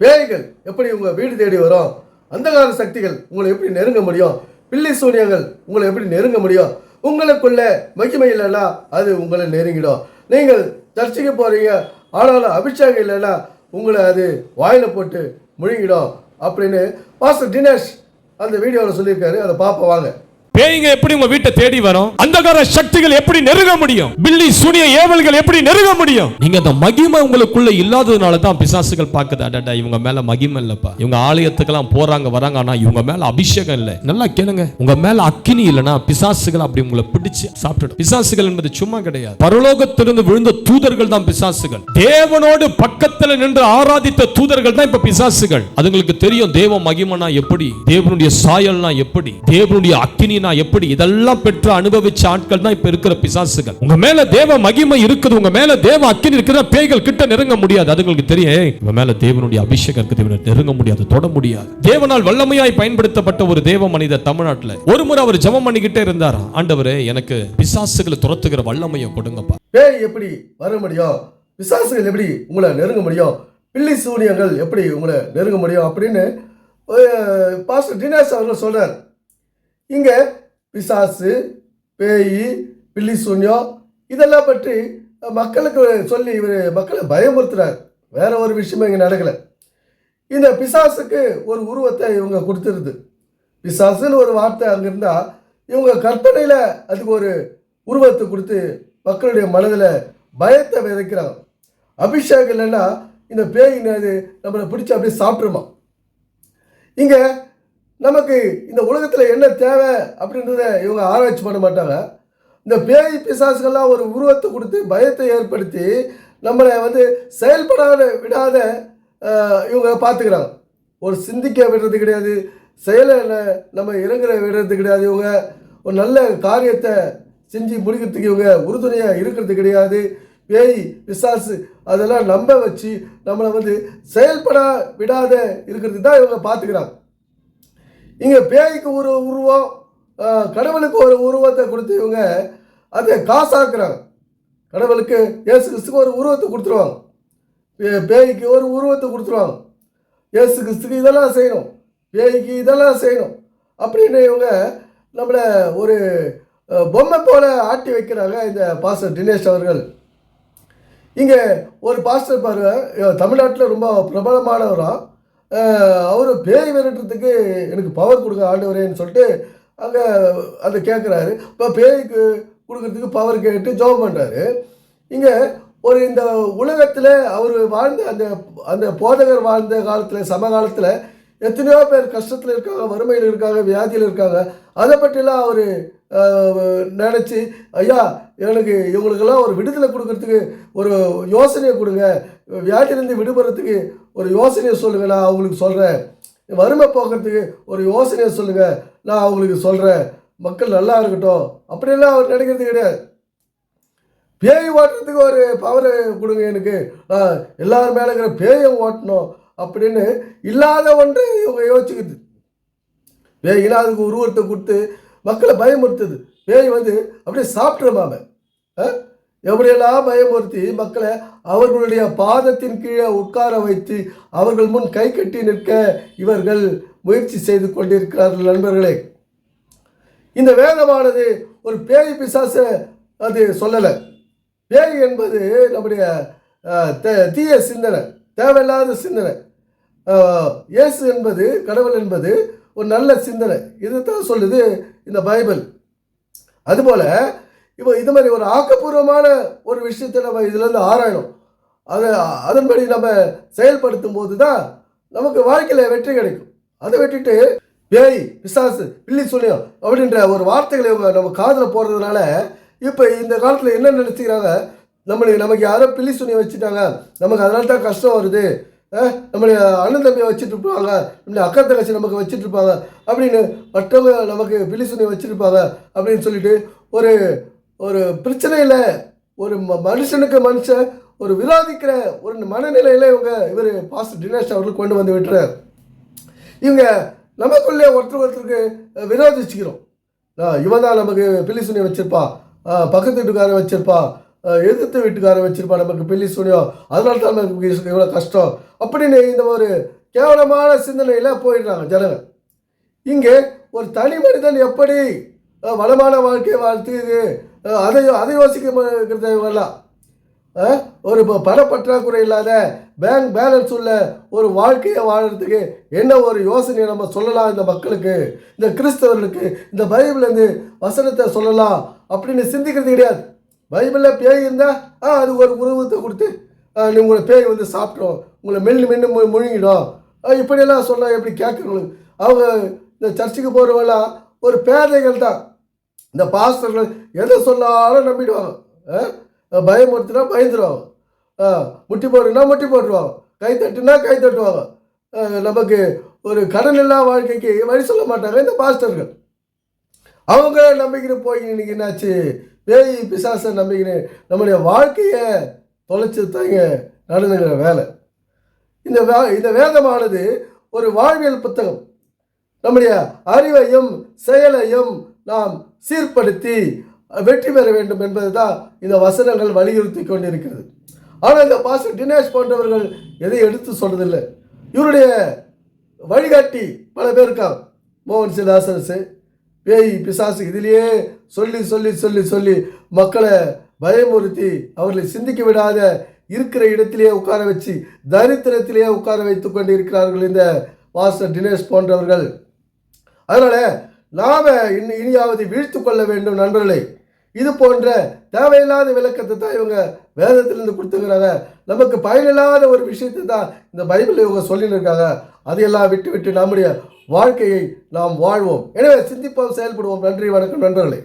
பேய்கள் எப்படி உங்கள் வீடு தேடி வரும்? அந்தகார சக்திகள் உங்களை எப்படி நெருங்க முடியும்? பில்லி சூனியங்கள் உங்களை எப்படி நெருங்க முடியும்? உங்களுக்குள்ள மகிமை இல்லைன்னா அது உங்களை நெருங்கிடும். நீங்கள் சர்ச்சைக்கு போகிறீங்க ஆனாலும் அபிஷேகம் இல்லைன்னா உங்களை அது வாயில் போட்டு முழுங்கிடும். அப்படின்னு பாஸ்டர் தினேஷ் அந்த வீடியோவில் சொல்லியிருக்காரு. அதை பார்ப்போம் வாங்க. பேய்ங்க எப்படி உங்க வீட்டை தேடி வரும்? அந்தகார சக்திகள் எப்படி நெருங்க முடியும்? பில்லி சூனிய ஏவல்கள் எப்படி நெருங்க முடியும்? நீங்க அந்த மகிமை உங்களுக்குள்ள இல்லாததுனால தான் பிசாசுகள் பாக்குது அடடா இவங்க மேல மகிமை இல்லப்பா. இவங்க ஆலயத்துக்கெல்லாம் போறாங்க வராங்க ஆனா இவங்க மேல அபிஷேகம் இல்ல. நல்லா கேளுங்க. உங்க மேல அக்கினி இல்லனா பிசாசுகள் அப்படி உங்களை பிடிச்சு சாப்பிட்டுடும். பிசாசுகள் என்பது சும்மா கிடையாது. பரலோகத்திலிருந்து விழுந்த தூதர்கள் தான் பிசாசுகள். தேவனோடு பக்கத்துல நின்று ஆராதித்த தூதர்கள் தான் இப்ப பிசாசுகள். அதுங்களுக்கு தெரியும் தேவ மகிமனா எப்படி தேவனுடைய சாயல்னா எப்படி தேவனுடைய நான் எப்படி இதெல்லாம் பெற்று அனுபவிச்ச ஆட்கள் தான் இப்ப இருக்கிற பிசாசுகள். உங்க மேல தேவ மகிமை இருக்குது உங்க மேல தேவ அக்கினி இருக்குதா பேய்கள் கிட்ட நெருங்க முடியாது. அதுங்களுக்கு தெரியும். உங்க மேல தேவனுடைய அபிஷேகம் இருக்குது இவனை நெருங்க முடியாது தொட முடியாது. தேவனால் வல்லமையாய் பயன்படுத்தப்பட்ட ஒரு தேவ மனிதர் தமிழ்நாட்டுல. ஒரு முறை அவர் ஜெபம் பண்ணிக்கிட்டே இருந்தாரா? ஆண்டவரே எனக்கு பிசாசுகளை துரத்துகிற வல்லமையை கொடுங்கப்பா. பேய் எப்படி வர முடியும்? பிசாசுகள் எப்படி உங்களை நெருங்க முடியும்? பில்லி சூனியங்கள் எப்படி உங்களை நெருங்க முடியும்? அப்படின்னு பாஸ்டர் தினேஷ் அவர்கள் சொல்றார். இங்கே பிசாசு பேய் பில்லி சூன்யம் இதெல்லாம் பற்றி மக்களுக்கு சொல்லி இவர் மக்களை பயமுறுத்துறார். வேற ஒரு விஷயமும் இங்கே நடக்கலை. இந்த பிசாசுக்கு ஒரு உருவத்தை இவங்க கொடுத்துருது. பிசாசுன்னு ஒரு வார்த்தை அங்கே இருந்தால் இவங்க கற்பனையில் அதுக்கு ஒரு உருவத்தை கொடுத்து மக்களுடைய மனதில் பயத்தை விதைக்கிறாங்க. அபிஷேகம் இல்லைன்னா இந்த பேய் என்னது நம்மளை பிடிச்சி அப்படியே சாப்பிட்ருமா இங்கே நமக்கு இந்த உலகத்தில் என்ன தேவை அப்படின்றத இவங்க ஆராய்ச்சி பண்ண மாட்டாங்க. இந்த பேய் பிசாசுகள்லாம் ஒரு உருவத்தை கொடுத்து பயத்தை ஏற்படுத்தி நம்மளை வந்து செயல்படாத விடாத இவங்க பார்த்துக்கிறாங்க. ஒரு சிந்திக்க விடுறது கிடையாது. செயலை நம்ம இறங்குற விடுறது கிடையாது. இவங்க ஒரு நல்ல காரியத்தை செஞ்சு முடிக்கிறதுக்கு இவங்க உறுதுணையாக இருக்கிறது கிடையாது. பேய் பிசாசு அதெல்லாம் நம்ப வச்சு நம்மளை வந்து செயல்பட விடாத இருக்கிறதுக்கு தான் இவங்க பார்த்துக்கிறாங்க. இங்கே பேய்க்கு ஒரு உருவம் கடவுளுக்கு ஒரு உருவத்தை கொடுத்து இவங்க அதை காசாக்குறாங்க. கடவுளுக்கு இயேசு கிறிஸ்துக்கு ஒரு உருவத்தை கொடுத்துருவாங்க. பேய்க்கு ஒரு உருவத்தை கொடுத்துருவாங்க. இயேசு கிறிஸ்துக்கு இதெல்லாம் செய்யணும். பேய்க்கு இதெல்லாம் செய்யணும். அப்படின்னு இவங்க நம்மளை ஒரு பொம்மை போல ஆட்டி வைக்கிறாங்க இந்த பாஸ்டர் தினேஷ் அவர்கள். இங்கே ஒரு பாஸ்டர் பாருங்க தமிழ்நாட்டில் ரொம்ப பிரபலமானவராக அவர் பேய் விரட்டுறதுக்கு எனக்கு பவர் கொடுங்க ஆண்டவரேன்னு சொல்லிட்டு அங்கே அதை கேட்குறாரு இப்போ பேய்க்கு கொடுக்கறதுக்கு பவர் கேட்டு ஜோம் பண்ணுறாரு இங்கே ஒரு இந்த உலகத்தில் அவர் வாழ்ந்த அந்த அந்த போதகர் வாழ்ந்த காலத்தில் சமகாலத்தில் எத்தனையோ பேர் கஷ்டத்தில் இருக்காங்க வறுமையில் இருக்காங்க வியாதியில் இருக்காங்க. அதை பற்றிலாம் அவர் நினச்சி ஐயா எனக்கு இவங்களுக்கெல்லாம் ஒரு விடுதலை கொடுக்கறதுக்கு ஒரு யோசனையை கொடுங்க. வியாதியிலேருந்து விடுபடுறதுக்கு ஒரு யோசனையை சொல்லுங்கள் நான் அவங்களுக்கு சொல்கிறேன் வறுமை போக்குறதுக்கு ஒரு யோசனையை சொல்லுங்கள் நான் அவங்களுக்கு சொல்கிறேன் மக்கள் நல்லா இருக்கட்டும். அப்படியெல்லாம் அவர் நினைக்கிறது கிடையாது. பேய் ஓட்டுறதுக்கு ஒரு பவரை கொடுங்க எனக்கு. நான் எல்லார் மேலே இருக்கிற பேயை ஓட்டணும் அப்படின்னு இல்லாத ஒன்று இவங்க யோசிச்சுக்குது பேய் இல்லாததுக்கு உருவத்தை கொடுத்து மக்களை பயமுறுத்துது. பேய் வந்து அப்படியே சாப்பிட்ருமாம எப்படியெல்லாம் பயமுறுத்தி மக்களை அவர்களுடைய பாதத்தின் கீழே உட்கார வைத்து அவர்கள் முன் கை கட்டி நிற்க இவர்கள் முயற்சி செய்து கொண்டிருக்கிறார்கள் நண்பர்களே. இந்த வேதமானது ஒரு பேய் பிசாசை அது சொல்லலை. பேய் என்பது நம்முடைய தீய சிந்தனை தேவையில்லாத சிந்தனை. இயேசு என்பது கடவுள் என்பது ஒரு நல்ல சிந்தனை. இதுதான் சொல்லுது இந்த பைபிள். அதுபோல் இப்போ இது மாதிரி ஒரு ஆக்கப்பூர்வமான ஒரு விஷயத்தை நம்ம இதுலேருந்து ஆராயணும். அதை அதன்படி நம்ம செயல்படுத்தும் போது தான் நமக்கு வாழ்க்கையில் வெற்றி கிடைக்கும். அதை விட்டுட்டு பேய் பிசாசு பில்லி சுனியம் அப்படின்ற ஒரு வார்த்தைகளை இவங்க நம்ம காதில் போடுறதுனால இப்போ இந்த காலத்தில் என்ன நினச்சிக்கிறாங்க? நம்மளுக்கு நமக்கு யாரோ பில்லி சுனியை வச்சுட்டாங்க. நமக்கு அதனால தான் கஷ்டம் வருது. அஹ், நம்மளுடைய அண்ணன் தம்பியை வச்சுட்டு இருப்பாங்க. நம்மளுடைய அக்கா தங்கச்சி நமக்கு வச்சுட்டு இருப்பாங்க. அப்படின்னு மற்றவங்க நமக்கு பில்லி சுனியை வச்சுருப்பாங்க அப்படின்னு சொல்லிட்டு ஒரு ஒரு பிரச்சனையில் ஒரு ம- மனுஷனுக்கு மனுஷன் ஒரு விவாதிக்கிற ஒரு மனநிலையில் இவங்க இவர் பாஸ்டர் தினேஷ் அவர்கள் கொண்டு வந்து விட்டுறார். இவங்க நமக்குள்ளே ஒருத்தர் ஒருத்தருக்கு விரோதிச்சுக்கிறோம். இவன் தான் நமக்கு பில்லி சுனி வச்சுருப்பா. பக்கத்து வீட்டுக்காரன் வச்சுருப்பா. எதிர்த்து வீட்டுக்காரன் வச்சுருப்பா நமக்கு பில்லி சூனியம் அதனால தான் நமக்கு இவ்வளோ கஷ்டம். அப்படின்னு இந்த ஒரு கேவலமான சிந்தனையில் போயிடுறாங்க ஜனங்கள். இங்கே ஒரு தனி மனிதன் எப்படி வளமான வாழ்க்கையை வாழ்த்து இது? அதை அதை யோசிக்கிறது இவங்கெல்லாம். ஒரு ப- பணப்பற்றாக்குறை இல்லாத பேங்க் பேலன்ஸ் உள்ள ஒரு வாழ்க்கையை வாழறதுக்கு என்ன ஒரு யோசனையை நம்ம சொல்லலாம் இந்த மக்களுக்கு? இந்த கிறிஸ்தவர்களுக்கு இந்த பைபிள்லேருந்து வசனத்தை சொல்லலாம் அப்படின்னு சிந்திக்கிறது கிடையாது. பைபிளில் பேய் இருந்தால் ஆ அது ஒரு உருவத்தை கொடுத்து நீ உங்களை பேய் வந்து சாப்பிட்றோம் உங்களை மென்று மென்று மு- முழுங்கிடும். இப்படியெல்லாம் சொன்னால் எப்படி கேட்குறவங்களுக்கு? அவங்க இந்த சர்ச்சுக்கு போகிறவங்களாம் ஒரு பேதைகள் தான். இந்த பாஸ்டர்கள் எதை சொன்னாலும் நம்பிடுவாங்க. ஆ? பயமுறுத்தினா பயந்துருவாங்க. ஆ, முட்டி போடுனா முட்டி போட்டுருவாங்க. கை தட்டுனா கை தட்டுவாங்க. நமக்கு ஒரு கடன் இல்லா வாழ்க்கைக்கு வழி சொல்ல மாட்டாங்க இந்த பாஸ்டர்கள். அவங்க நம்பிக்கிட்டு போய் இன்னைக்கு என்னாச்சு? பேய் பிசாசை நம்பிக்கின்னு நம்முடைய வாழ்க்கையை தொலைச்சி தாங்க நடந்துங்கிற வேலை. இந்த வே இந்த வேதமானது ஒரு வாழ்வியல் புத்தகம். நம்முடைய அறிவையும் செயலையும் நாம் சீர்படுத்தி வெற்றி பெற வேண்டும் என்பது தான் இந்த வசனங்கள் வலியுறுத்தி கொண்டிருக்கிறது. ஆனால் இந்த பாஸ்டர் தினேஷ் போன்றவர்கள் எதையும் எடுத்து சொல்றதில்லை. இவருடைய வழிகாட்டி பல பேர் இருக்காங்க. மோகன் சிலாசரசு பேய் பிசாசு இதிலேயே சொல்லி சொல்லி சொல்லி சொல்லி மக்களை பயமுறுத்தி அவர்களை சிந்திக்க விடாத இருக்கிற இடத்திலேயே உட்கார வச்சு தரித்திரத்திலேயே உட்கார வைத்து கொண்டு இருக்கிறார்கள் இந்த பாஸ்டர் தினேஷ் போன்றவர்கள். அதனால நாம இனி இனியாவது வீழ்த்து கொள்ள வேண்டும் நண்பர்களே. இது போன்ற தேவையில்லாத விளக்கத்தை தான் இவங்க வேதத்திலிருந்து கொடுத்துக்கிறாங்க நமக்கு பயனில்லாத ஒரு விஷயத்தை தான் இந்த பைபிள் இவங்க சொல்லின்னு இருக்காங்க அதையெல்லாம் விட்டு விட்டு நம்முடைய வாழ்க்கையை நாம் வாழ்வோம். எனவே சிந்திப்போம் செயல்படுவோம். நன்றி வணக்கம் நண்பர்களே.